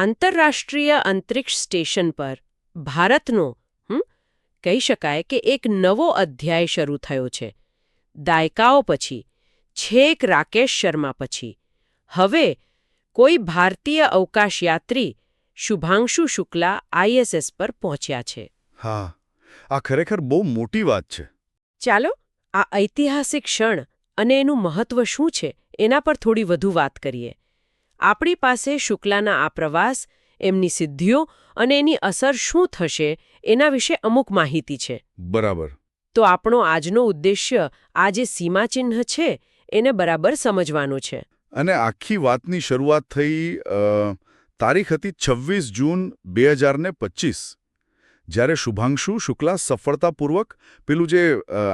આંતરરાષ્ટ્રીય અંતરિક્ષ સ્ટેશન પર ભારતનો હમ કહી શકાય કે એક નવો અધ્યાય શરૂ થયો છે. દાયકાઓ પછી છેક રાકેશ શર્મા પછી. હવે કોઈ ભારતીય અવકાશયાત્રી શુભાંશુ શુક્લા આઈએસએસ પર પહોંચ્યા છે. હા આ ખરેખર બહુ મોટી વાત છે. ચાલો આ ઐતિહાસિક ક્ષણ અને એનું મહત્વ શું છે એના પર થોડી વધુ વાત કરીએ. આપણી પાસે શુક્લાના આ પ્રવાસ એમની સિદ્ધિઓ અને એની અસર શું થશે એના વિશે અમુક માહિતી છે. બરાબર. તો આપણો આજનો ઉદ્દેશ્ય આ જે સીમાચિહ્ન છે એને બરાબર સમજવાનું છે. અને આખી વાતની શરૂઆત થઈ તારીખ હતી છવ્વીસ જૂન બે હજાર ને પચીસ. જ્યારે શુભાંશુ શુક્લા સફળતાપૂર્વક પેલું જે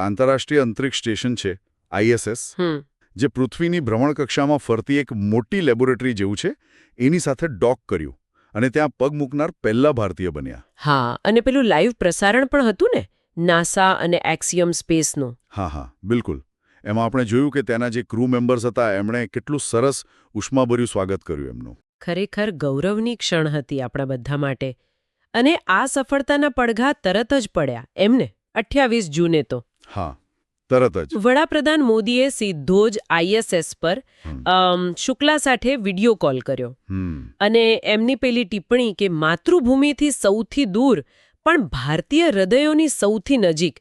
આંતરરાષ્ટ્રીય અંતરિક્ષ સ્ટેશન છે આઈએસએસ જે પૃથ્વીની ભ્રમણકક્ષામાં ફરતી એક મોટી લેબોરેટરી જેવું છે એની સાથે ડોક કર્યું અને ત્યાં પગ મૂકનાર પહેલા ભારતીય બન્યા. હા અને પેલું લાઈવ પ્રસારણ પણ હતું ને? નાસા અને એક્સિયમ સ્પેસનું. હા હા બિલકુલ. એમાં આપણે જોયું કે તેના જે ક્રૂ મેમ્બર્સ હતા એમણે કેટલું સરસ ઉષ્માભર્યું સ્વાગત કર્યું એમનું. ખરેખર ગૌરવની ક્ષણ હતી આપણા બધા માટે. અને આ સફળતાના પડઘા તરત જ પડ્યા એમને? અઠ્યાવીસ જૂને તો. હા. તરત જ. વડાપ્રધાન મોદીએ સીધો જ આઈએસએસ પર શુક્લા સાથે વિડિયો કોલ કર્યો. અને એમની પેલી ટિપ્પણી કે માતૃભૂમિથી સૌથી દૂર પણ ભારતીય હૃદયોની સૌથી નજીક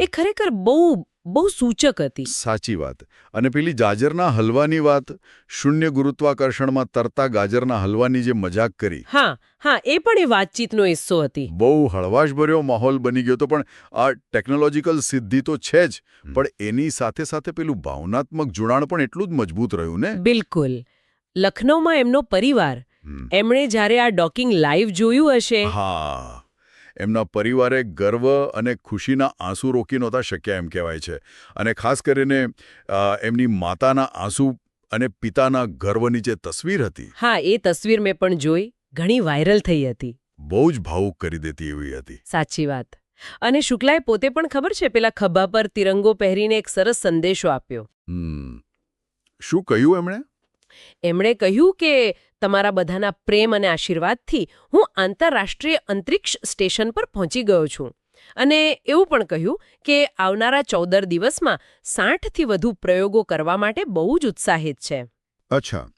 એ ખરેખર બહુ બહુ સૂચક હતી. સાચી વાત. અને પેલી ગાજરના હલવાની વાત શૂન્ય ગુરુત્વાકર્ષણમાં તરતા ગાજરના હલવાની જે મજાક કરી. હા હા એ પણ એ વાતચીતનો હિસ્સો હતી. બહુ હળવાશભર્યો માહોલ બની ગયો તો પણ આ ટેકનોલોજીકલ સિદ્ધિ તો છે જ. પણ એની સાથે સાથે પેલું ભાવનાત્મક જોડાણ પણ એટલું જ મજબૂત રહ્યું ને? બિલકુલ. લખનૌમાં એમનો પરિવાર. એમણે જ્યારે આ ડોકિંગ લાઈવ જોયું હશે હા. એમના પરિવારે ગર્વ અને ખુશીના આંસુ રોકી નહોતા શક્યા એમ કહેવાય છે. અને ખાસ કરીને એમની માતાના આંસુ અને પિતાના ગર્વની જે તસવીર હતી હા એ તસવીર મેં પણ જોઈ. ઘણી વાયરલ થઈ હતી. બહુ જ ભાવુક કરી દેતી એવી હતી. સાચી વાત. અને શુક્લાએ પોતે પણ ખબર છે પેલા ખભા પર તિરંગો પહેરીને એક સરસ સંદેશો આપ્યો. શું કહ્યું એમણે? એમણે કહ્યું કે તમારા બધાના પ્રેમ અને આશીર્વાદથી હું આંતરરાષ્ટ્રીય અંતરિક્ષ સ્ટેશન પર પહોંચી ગયો છું. અને એવું પણ કહ્યું કે આવનારા ચૌદર દિવસમાં સાઠથી વધુ પ્રયોગો કરવા માટે બહુ જ ઉત્સાહિત છે. અચ્છા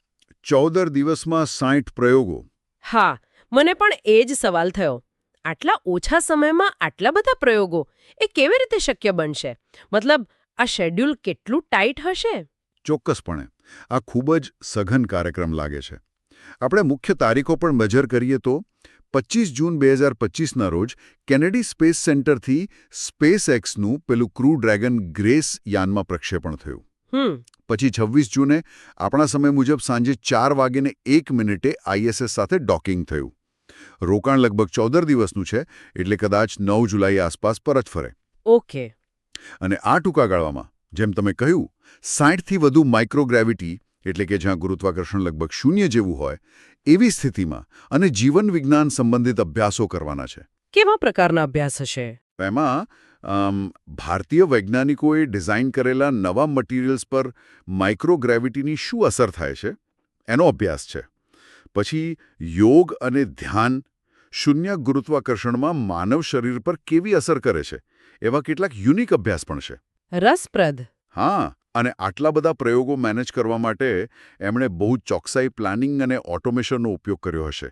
ચૌદર દિવસમાં સાઠ પ્રયોગો. હા મને પણ એ જ સવાલ થયો. આટલા ઓછા સમયમાં આટલા બધા પ્રયોગો એ કેવી રીતે શક્ય બનશે? મતલબ આ શેડ્યુલ કેટલું ટાઈટ હશે? ચોક્કસપણે આ ખૂબ જ સઘન કાર્યક્રમ લાગે છે. આપણે મુખ્ય તારીખો પણ નજર કરીએ તો પચીસ જૂન બે હજાર પચીસના રોજ કેનેડી સ્પેસ સેન્ટરથી સ્પેસ એક્સનું પેલું ક્રૂ ડ્રેગન ગ્રેસ યાનમાં પ્રક્ષેપણ થયું. પછી છવ્વીસ જૂને આપણા સમય મુજબ સાંજે ચાર વાગીને એક મિનિટે આઈએસએસ સાથે ડોકિંગ થયું. રોકાણ લગભગ ચૌદર દિવસનું છે એટલે કદાચ નવ જુલાઈ આસપાસ પરત ફરે. ઓકે. અને આ ટૂંકા ગાળવામાં જેમ તમે કહ્યું સાઠથી વધુ માઇક્રોગ્રેવિટી એટલે કે જ્યાં ગુરુત્વાકર્ષણ લગભગ શૂન્ય જેવું હોય એવી સ્થિતિમાં અને જીવન વિજ્ઞાન સંબંધિત અભ્યાસો કરવાના છે. કેવા પ્રકારના અભ્યાસ હશે? એમાં ભારતીય વૈજ્ઞાનિકોએ ડિઝાઇન કરેલા નવા મટીરિયલ્સ પર માઇક્રોગ્રેવિટીની શું અસર થાય છે? એનો અભ્યાસ છે. પછી યોગ અને ધ્યાન શૂન્ય ગુરુત્વાકર્ષણમાં માનવ શરીર પર કેવી અસર કરે છે? એવા કેટલાક યુનિક અભ્યાસ પણ છે. રસપ્રદ. હા અને આટલા બધા પ્રયોગો મેનેજ કરવા માટે એમણે બહુ ચોકસાઈ પ્લાનિંગ અને ઓટોમેશનનો ઉપયોગ કર્યો હશે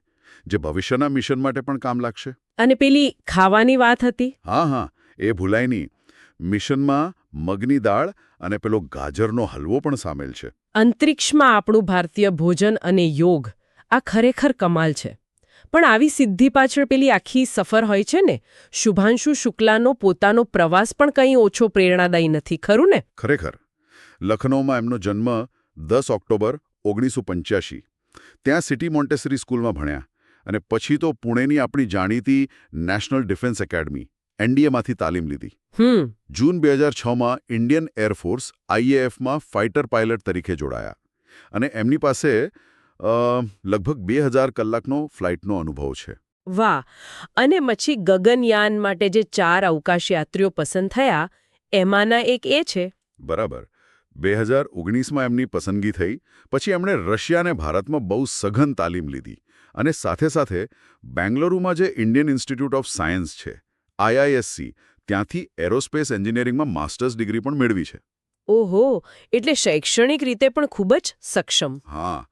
જે ભવિષ્યના મિશન માટે પણ કામ લાગશે. અને પેલી ખાવાની વાત હતી? હા હા એ ભૂલાય નહીં. મિશનમાં મગની દાળ અને પેલો ગાજરનો હલવો પણ સામેલ છે. અંતરિક્ષમાં આપણું ભારતીય ભોજન અને યોગ આ ખરેખર કમાલ છે. પણ આવી સિદ્ધિ પાછળ પેલી આખી સફર હોય છે ને? શુભાંશુ શુક્લાનો પોતાનો પ્રવાસ પણ કંઈ ઓછો પ્રેરણાદાયી નથી ખરું ને? ખરેખર. લખનૌમાં એમનો જન્મ દસ ઓક્ટોબર ઓગણીસો પંચ્યાસી ત્યાં સિટી મોન્ટેસરી સ્કૂલમાં ભણ્યા અને પછી તો પુણેની આપણી જાણીતી નેશનલ ડિફેન્સ એકેડમી એનડીએમાંથી તાલીમ લીધી. જૂન બે હજાર છમાં ઇન્ડિયન એરફોર્સ આઈએએફમાં ફાઇટર પાયલટ તરીકે જોડાયા અને એમની પાસે લગભગ બે હજાર કલાકનો ફ્લાઇટનો અનુભવ છે. વાહ! અને પછી ગગનયાન માટે જે ચાર અવકાશયાત્રીઓ પસંદ થયા એમાંના એક એ છે? બરાબર. બે હજાર ઓગણીસમાં એમની પસંદગી થઈ પછી એમણે રશિયાને ભારતમાં બહુ સઘન તાલીમ લીધી અને સાથે સાથે બેંગલુરુમાં જે ઇન્ડિયન ઇન્સ્ટિટ્યૂટ ઓફ સાયન્સ છે આઈઆઈએસસી ત્યાંથી એરોસ્પેસ એન્જિનિયરિંગમાં માસ્ટર્સ ડિગ્રી પણ મેળવી છે. ઓહો! એટલે શૈક્ષણિક રીતે પણ ખૂબ જ સક્ષમ. હા.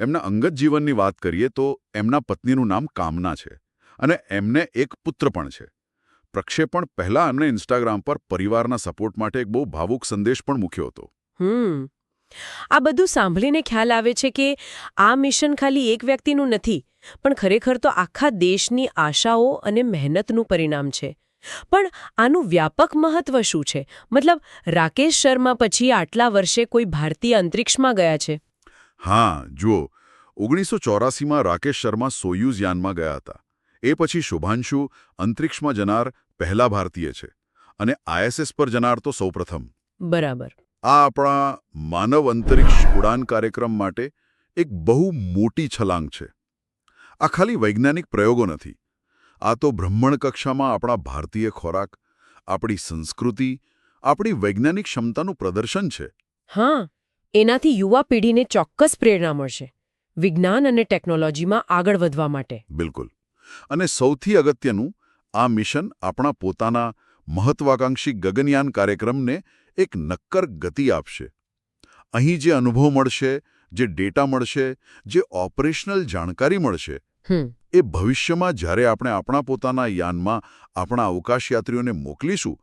એમના અંગત જીવનની વાત કરીએ તો એમના પત્નીનું નામ કામના છે અને એમને એક પુત્ર પણ છે. પ્રક્ષેપણ પહેલા એમને ઇન્સ્ટાગ્રામ પર પરિવારના સપોર્ટ માટે એક બહુ ભાવુક સંદેશ પણ મૂક્યો હતો. હમ. આ બધું સાંભળીને ખ્યાલ આવે છે કે આ મિશન ખાલી એક વ્યક્તિનું નથી, પણ ખરેખર તો આખા દેશની આશાઓ અને મહેનતનું પરિણામ છે. પણ આનું વ્યાપક મહત્વ શું છે? મતલબ, રાકેશ શર્મા પછી આટલા વર્ષે કોઈ ભારતીય અંતરિક્ષમાં ગયા છે? હા જુઓ ઓગણીસો ચોરાસીમાં રાકેશ શર્મા સોયુઝ યાનમાં ગયા હતા. એ પછી શુભાંશુ અંતરિક્ષમાં જનાર પહેલા ભારતીય છે અને આઈએસએસ પર જનાર તો સૌપ્રથમ. બરાબર. આ આપણા માનવ અંતરિક્ષ ઉડાન કાર્યક્રમ માટે એક બહુ મોટી છલાંગ છે. આ ખાલી વૈજ્ઞાનિક પ્રયોગો નથી. આ તો બ્રહ્મણ કક્ષામાં આપણા ભારતીય ખોરાક આપણી સંસ્કૃતિ આપણી વૈજ્ઞાનિક ક્ષમતાનું પ્રદર્શન છે. હા. એનાથી યુવા પેઢીને ચોક્કસ પ્રેરણા મળશે વિજ્ઞાન અને ટેકનોલોજીમાં આગળ વધવા માટે. બિલકુલ. અને સૌથી અગત્યનું આ મિશન આપણા પોતાના મહત્વાકાંક્ષી ગગનયાન કાર્યક્રમને એક નક્કર ગતિ આપશે. અહીં જે અનુભવ મળશે જે ડેટા મળશે જે ઓપરેશનલ જાણકારી મળશે એ ભવિષ્યમાં જ્યારે આપણે આપણા પોતાના યાનમાં આપણા અવકાશયાત્રીઓને મોકલીશું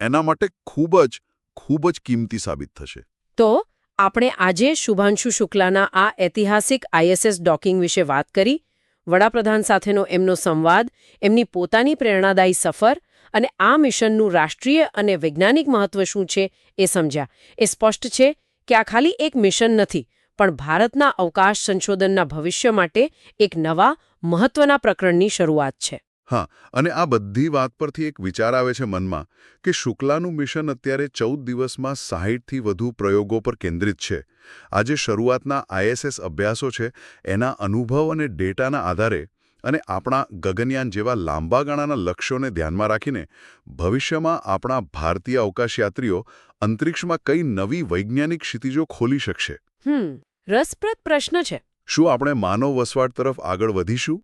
એના માટે ખૂબ જ ખૂબ જ કિંમતી સાબિત થશે. તો આપણે આજે શુભાંશુ શુક્લાના આ ઐતિહાસિક આઈએસએસ ડોકિંગ વિશે વાત કરી, વડાપ્રધાન સાથેનો એમનો સંવાદ, એમની પોતાની પ્રેરણાદાયી સફર અને આ મિશનનું રાષ્ટ્રીય અને વૈજ્ઞાનિક મહત્વ શું છે એ સમજ્યા. એ સ્પષ્ટ છે કે આ ખાલી એક મિશન નથી, પણ ભારતના અવકાશ સંશોધનના ભવિષ્ય માટે એક નવા, મહત્વના પ્રકરણની શરૂઆત છે. હા અને આ બધી વાત પરથી એક વિચાર આવે છે મનમાં કે શુક્લાનું મિશન અત્યારે ચૌદ દિવસમાં સાહીઠથી વધુ પ્રયોગો પર કેન્દ્રિત છે. આજે શરૂઆતના આઈએસએસ અભ્યાસો છે એના અનુભવ અને ડેટાના આધારે અને આપણા ગગનયાન જેવા લાંબા ગાળાના લક્ષ્યોને ધ્યાનમાં રાખીને ભવિષ્યમાં આપણા ભારતીય અવકાશયાત્રીઓ અંતરિક્ષમાં કઈ નવી વૈજ્ઞાનિક ક્ષિતિજો ખોલી શકશે. હમ રસપ્રદ પ્રશ્ન છે. શું આપણે માનવ વસવાટ તરફ આગળ વધીશું?